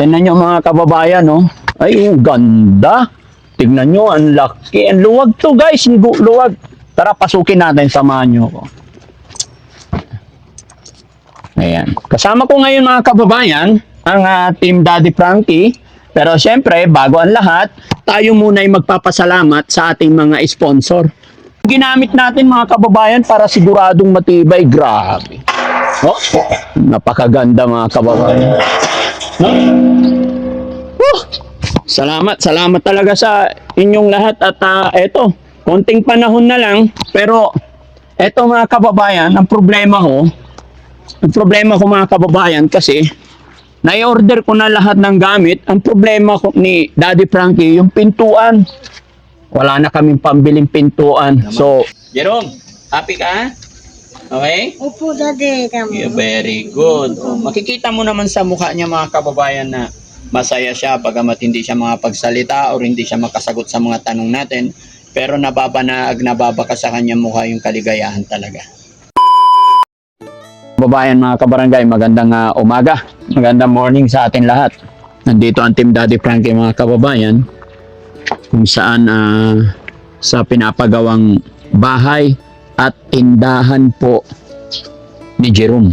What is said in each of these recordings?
Tingnan nyo mga kababayan, no? Ay, ang ganda. Tignan nyo, ang laki. Ang luwag to, guys. Ang luwag. Tara, pasukin natin. Samahan nyo ko. Ayan. Kasama ko ngayon mga kababayan, ang ah, Team Daddy Frankie. Pero syempre, bago ang lahat, tayo muna ay magpapasalamat sa ating mga sponsor. Ginamit natin mga kababayan para siguradong matibay. Grabe. Oh, napakaganda mga kababayan. No? Whew! Salamat, salamat talaga sa inyong lahat at ah, eto, konting panahon na lang, pero eto mga kababayan, ang problema ko, ang problema ko mga kababayan kasi na-order ko na lahat ng gamit. Ang problema ko ni Daddy Frankie, yung pintuan. Wala na kaming pambiling pintuan. So, Jerome, happy ka? Okay? Opo, Daddy. Tama. Yeah, very good. Oh, makikita mo naman sa mukha niya mga kababayan na masaya siya pagamat hindi siya makapagsalita or hindi siya makasagot sa mga tanong natin. Pero nababanaag, nababaka sa kanya mukha yung kaligayahan talaga. Babayan mga kabarangay, magandang ah, umaga. Magandang morning sa atin lahat. Nandito ang Team Daddy Frankie mga kababayan kung saan ah, sa pinapagawang bahay at tindahan po ni Jerome.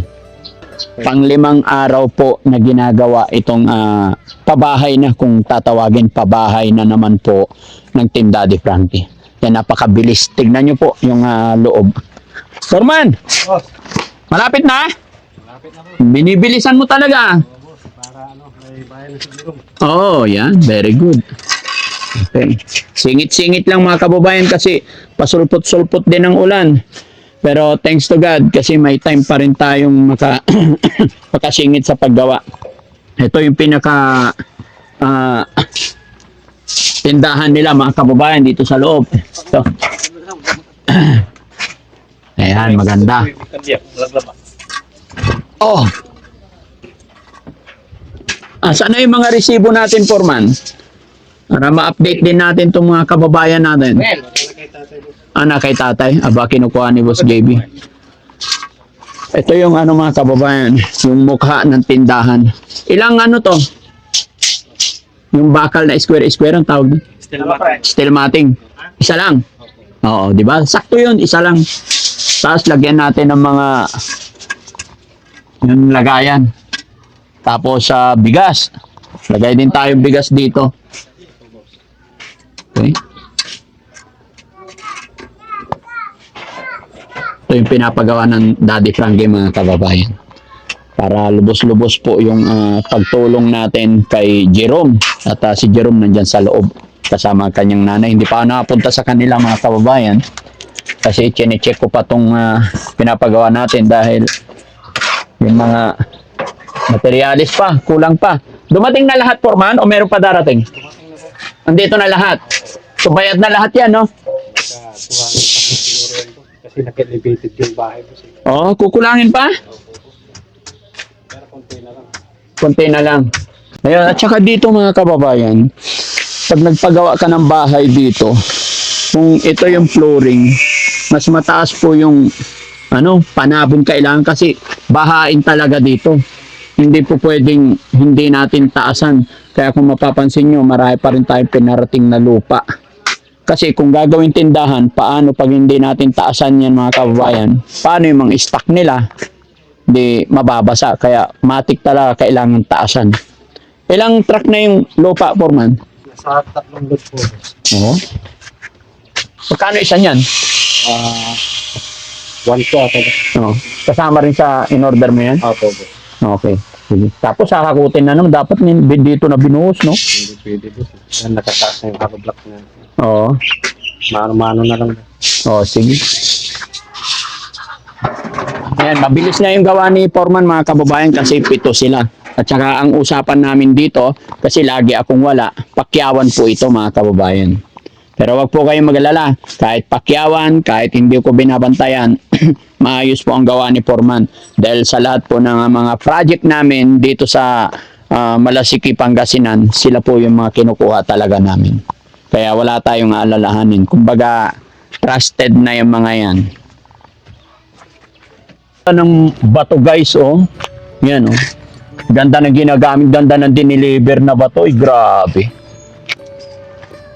Panglimang araw po na ginagawa itong ah, pabahay na kung tatawagin pabahay na naman po ng Team Daddy Frankie. Yan napakabilis. Tignan nyo po yung ah, loob. Forman! Malapit na? Binibilisan mo talaga. Oo, oh, yan. Very good. Okay. Singit-singit lang mga kababayan kasi pasulpot-sulpot din ng ulan. Pero thanks to God kasi may time pa rin tayong maka makasingit sa paggawa. Ito yung pinaka ah, tindahan nila mga kababayan dito sa loob. Ito. Ayan, maganda. Oh. Ah, saan na yung mga resibo natin, Forman? Para ma-update din natin itong mga kababayan natin. Ah, na kay tatay. Aba, kinukuha ni Boss JB. Ito yung ano mga kababayan, yung mukha ng tindahan. Ilang ano to? Yung bakal na square-square ang tawag. Steel matting. Isa lang. Oo, di ba? Sakto yun, isa lang. Tapos lagyan natin ng mga yung lagayan. Tapos sa bigas. Lagay din tayo bigas dito. Okay. Ito yung pinapagawa ng Daddy Frankie mga kababayan. Para lubos-lubos po yung ah, pagtulong natin kay Jerome. At ah, si Jerome nandyan sa loob kasama ang kanyang nanay. Hindi pa nakapunta sa kanila mga kababayan. Kasi chine-check ko pa itong pinapagawa natin dahil yung mga materialis pa, kulang pa. Dumating na lahat, Forman, o meron pa darating? Andito na lahat. So, bayad na lahat yan, no? Kasi nag-elevated yung bahay. Kasi Oo, kukulangin pa? pero konti na lang. Konti na lang. Ayun, at saka dito mga kababayan, pag nagpagawa ka ng bahay dito, kung ito yung flooring, mas mataas po yung ano, panabong kailangan kasi bahain talaga dito. Hindi po pwedeng hindi natin taasan. Kaya kung mapapansin nyo, marami pa rin tayong pinarating na lupa. Kasi kung gagawin tindahan, paano pag hindi natin taasan yan mga kababayan? Paano yung mga stock nila? Di mababasa. Kaya matik talaga kailangan taasan. Ilang truck na yung lupa, Foreman? Nasa tatlong lot po. Oo. Magkano isa niyan? Ah, one to ata. Oo. Kasama rin sa in-order mo yan? Opo, po. Okay. Sige. Tapos kakakutin na naman. Dapat dito na binuhos, no? Hindi pwede po. Nakataas na yung block na. Oo. Mano-mano na lang. Oh, sige. Ayan, mabilis na yung gawa ni Foreman mga kababayan kasi pito sila. At saka ang usapan namin dito, kasi lagi akong wala, pakyawan po ito mga kababayan. Pero wag po kayong magalala, kahit pakyawan, kahit hindi ko binabantayan, maayos po ang gawa ni Foreman. Dahil sa lahat po ng mga project namin dito sa ah, Malasiki, Pangasinan, sila po yung mga kinukuha talaga namin. Kaya wala tayong aalalahanin. Kumbaga, trusted na yung mga yan. ng bato guys, oh. Yan, oh. Ganda ng ginagamit, ganda ng diniliver na bato. Ay, grabe.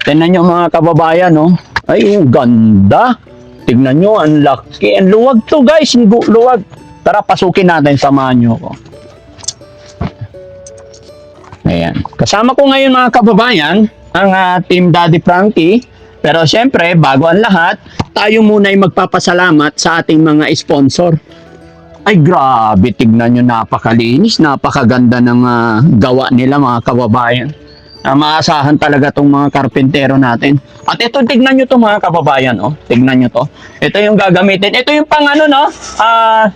Tingnan nyo mga kababayan, no? Ay, ang ganda. Tignan nyo, ang laki. Ang luwag to, guys. Luwag. Tara, pasukin natin. Samahan nyo ko. Ayan. Kasama ko ngayon mga kababayan, ang ah, Team Daddy Frankie. Pero syempre, bago ang lahat, tayo muna ay magpapasalamat sa ating mga sponsor. Ay grabe, tignan nyo, napakalinis, napakaganda ng ah, gawa nila mga kababayan. Ah, maasahan talaga tong mga karpentero natin. At ito, tignan nyo to mga kababayan, oh. Tignan nyo to. Ito yung gagamitin. Ito yung pang ano, no? Ah,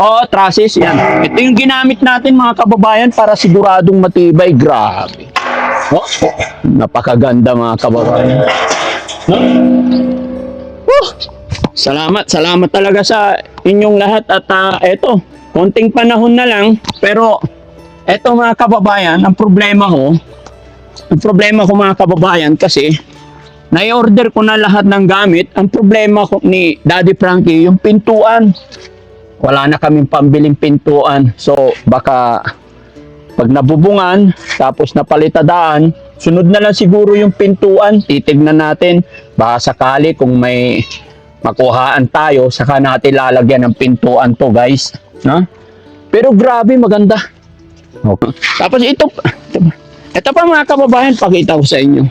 Oo, trusses, yan. Ito yung ginamit natin mga kababayan para siguradong matibay. Grabe. Oh, napakaganda mga kababayan. No? Woo! Salamat, salamat talaga sa inyong lahat at ah, eto, konting panahon na lang, pero eto mga kababayan, ang problema ko, ang problema ko mga kababayan kasi na-order ko na lahat ng gamit. Ang problema ko ni Daddy Frankie, yung pintuan. Wala na kaming pambiling pintuan. So, baka pag nabubungan, tapos napalitadaan, sunod na lang siguro yung pintuan. Titignan natin. Baka sakali kung may makuhaan tayo, saka natin lalagyan ng pintuan to guys. No? Pero grabe, maganda. Okay. Tapos ito, ito, ito pa mga kababayan, pakita ko sa inyo.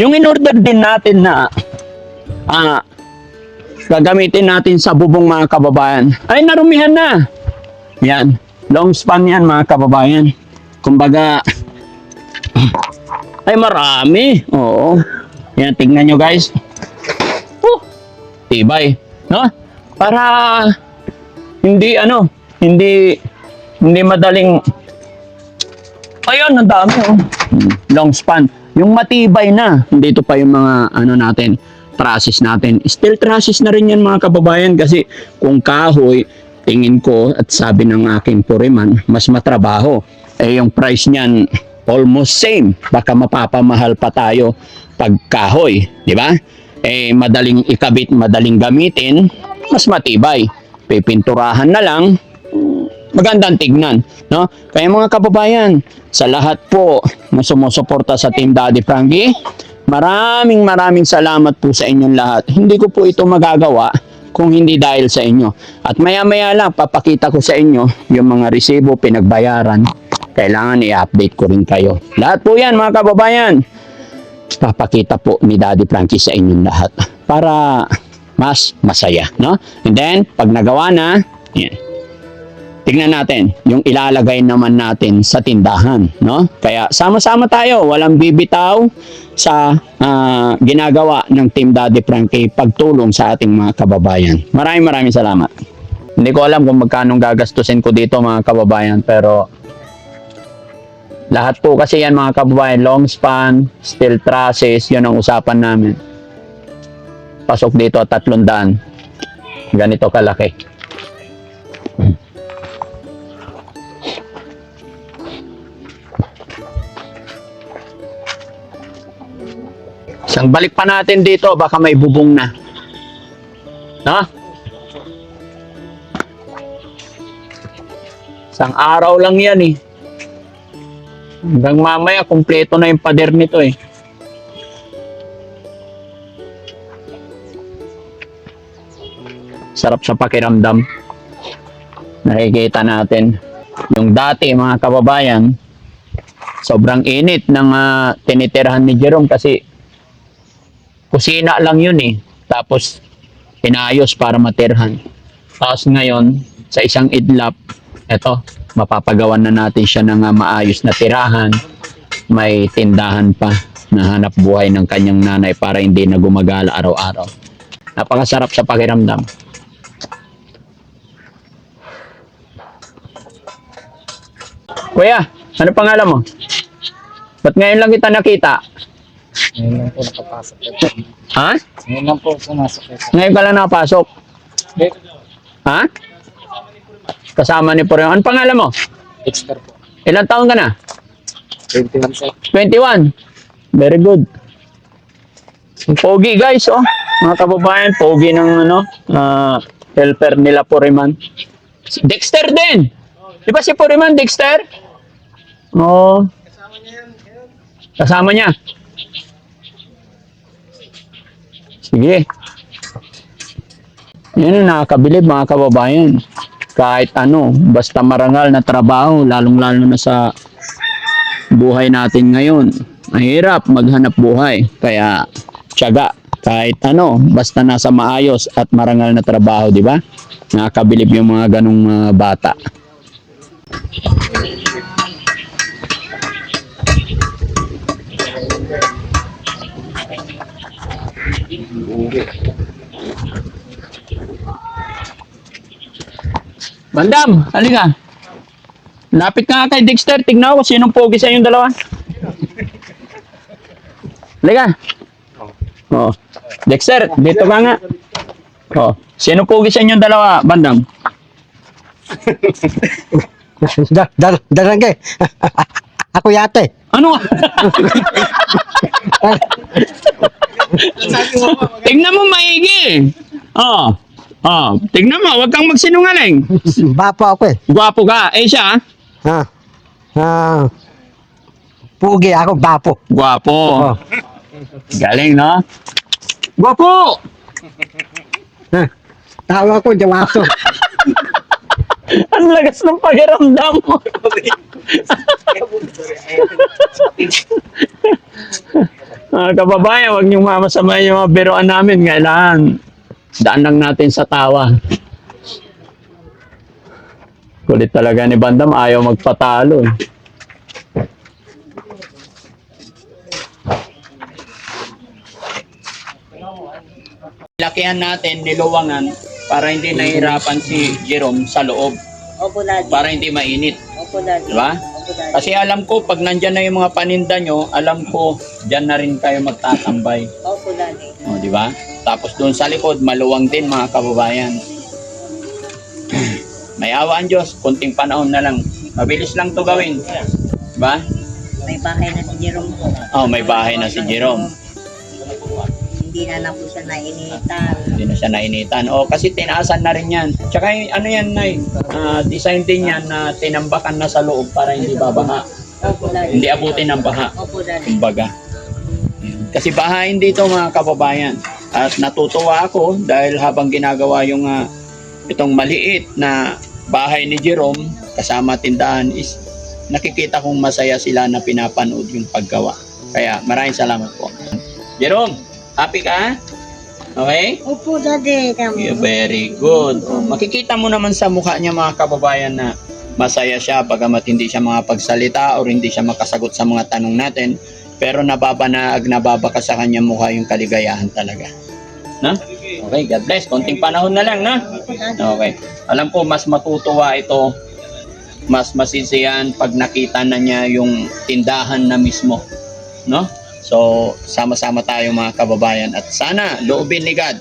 Yung in-order din natin na ah, gagamitin natin sa bubong mga kababayan, ay narumihan na. Yan. Long span yan mga kababayan. Kumbaga, ay marami. Oo. Yan, tingnan nyo guys. Oh, tibay. No? Para hindi ano, hindi hindi madaling Ayun, ang dami oh. Long span. Yung matibay na, hindi ito pa yung mga ano natin, trusses natin. Still trusses na rin yan mga kababayan kasi kung kahoy, tingin ko at sabi ng aking puriman, mas matrabaho. Eh yung price niyan almost same. Baka mapapamahal pa tayo pag kahoy, di ba? Eh madaling ikabit, madaling gamitin, mas matibay. Pipinturahan na lang, magandang tignan, no? Kaya mga kababayan, sa lahat po na sumusuporta sa Team Daddy Frankie, maraming maraming salamat po sa inyong lahat. Hindi ko po ito magagawa kung hindi dahil sa inyo. At maya-maya lang, papakita ko sa inyo yung mga resibo pinagbayaran. Kailangan i-update ko rin kayo. Lahat po yan, mga kababayan. Papakita po ni Daddy Frankie sa inyong lahat para mas masaya, no? And then, pag nagawa na, yan, tignan natin yung ilalagay naman natin sa tindahan, no? Kaya sama-sama tayo, walang bibitaw sa ah, ginagawa ng Team Daddy Frankie pagtulong sa ating mga kababayan. Maraming maraming salamat. Hindi ko alam kung magkano gagastusin ko dito mga kababayan pero lahat po kasi yan mga kababayan, long span, steel trusses, yun ang usapan namin. Pasok dito tatlong daan. Ganito kalaki. Isang balik pa natin dito, baka may bubong na. No? Isang araw lang yan eh. Hanggang mamaya, kumpleto na yung pader nito eh. Sarap sa pakiramdam. Nakikita natin. Yung dati mga kababayan, sobrang init ng ah, tinitirahan ni Jerome kasi kusina lang yun eh. Tapos, inayos para matirhan. Tapos ngayon, sa isang idlap, eto, mapapagawan na natin siya ng ah, maayos na tirahan. May tindahan pa na hanap buhay ng kanyang nanay para hindi na gumagala araw-araw. Napakasarap sa pakiramdam. Kuya, ano pangalan mo? Ba't ngayon lang kita nakita? Ngayon lang po nakapasok. Ha? Ngayon lang po pumasok. Ngayon ka lang nakapasok? Ha? Kasama ni Pureo. Ano pangalan mo? Expert po. Ilang taon ka na? 21 sir. 21. Very good. Pogi guys, oh. Mga kababayan, pogi ng ano, ah, helper nila Puriman. Dexter din. Di ba si Puriman Dexter? Oo. Kasama niya. Sige. Yan ang nakakabilib mga kababayan. Kahit ano, basta marangal na trabaho, lalong-lalo na sa buhay natin ngayon. Mahirap maghanap buhay. Kaya, tiyaga. Kahit ano, basta nasa maayos at marangal na trabaho, di ba? Nakakabilib yung mga ganong mga bata. Bandam, halika. Lapit ka nga kay Dexter. Tignan ko sinong pogi sa inyong dalawa. Halika. Oh. Dexter, dito ka nga. Oh. Sino pogi sa inyong dalawa, Bandam? Dar, dar, darangge. Ako yate. Ano? Tignan mo maigi. Oh. Oh, tignan mo, wag kang magsinungaling. Bapa ako eh. Gwapo ka. Eh siya, Ha? Ah. Pugi ako, bapo. gwapo. Oh. Galing, no? Gwapo! Ha? Tawa ko, jawaso. Ang lagas ng pakiramdam mo. Mga kababayan, huwag niyong mamasamayan yung mga biroan namin. Kailangan daan lang natin sa tawa. Kulit talaga ni Bandam, ayaw magpatalo. eh. Lakihan natin, niluwangan, para hindi nahihirapan si Jerome sa loob. Opo, Daddy. Para hindi mainit. Opo, Daddy. Diba? Opo, Daddy. Kasi alam ko, pag nandyan na yung mga paninda nyo, alam ko, dyan na rin kayo magtatambay. Opo, Daddy. O, di ba? Tapos doon sa likod, maluwang din mga kababayan. May awa ang Diyos, kunting panahon na lang. Mabilis lang to gawin. Diba? May bahay na si Jerome po. Oh, may bahay na si Jerome. Hindi na na po siya nainitan. Hindi na siya nainitan. O, kasi tinaasan na rin yan. Tsaka ano yan, Nay? Ah, design din yan na tinambakan na sa loob para hindi babaha. Opo, Daddy. Hindi abutin ng baha. Opo, Daddy. kumbaga. Kasi bahain dito mga kababayan. At natutuwa ako dahil habang ginagawa yung ah, itong maliit na bahay ni Jerome kasama tindahan is nakikita kong masaya sila na pinapanood yung paggawa. Kaya maraming salamat po. Jerome, happy ka? Okay? Opo, Daddy. Yeah, very good. Oh, makikita mo naman sa mukha niya mga kababayan na masaya siya bagamat hindi siya makapagsalita o hindi siya makasagot sa mga tanong natin pero nababanag, nababaka sa kanya mukha yung kaligayahan talaga. No? Okay, God bless. Konting panahon na lang, na? Okay. Alam ko, mas matutuwa ito, mas masisiyan pag nakita na niya yung tindahan na mismo. No? So, sama-sama tayo mga kababayan at sana loobin ni God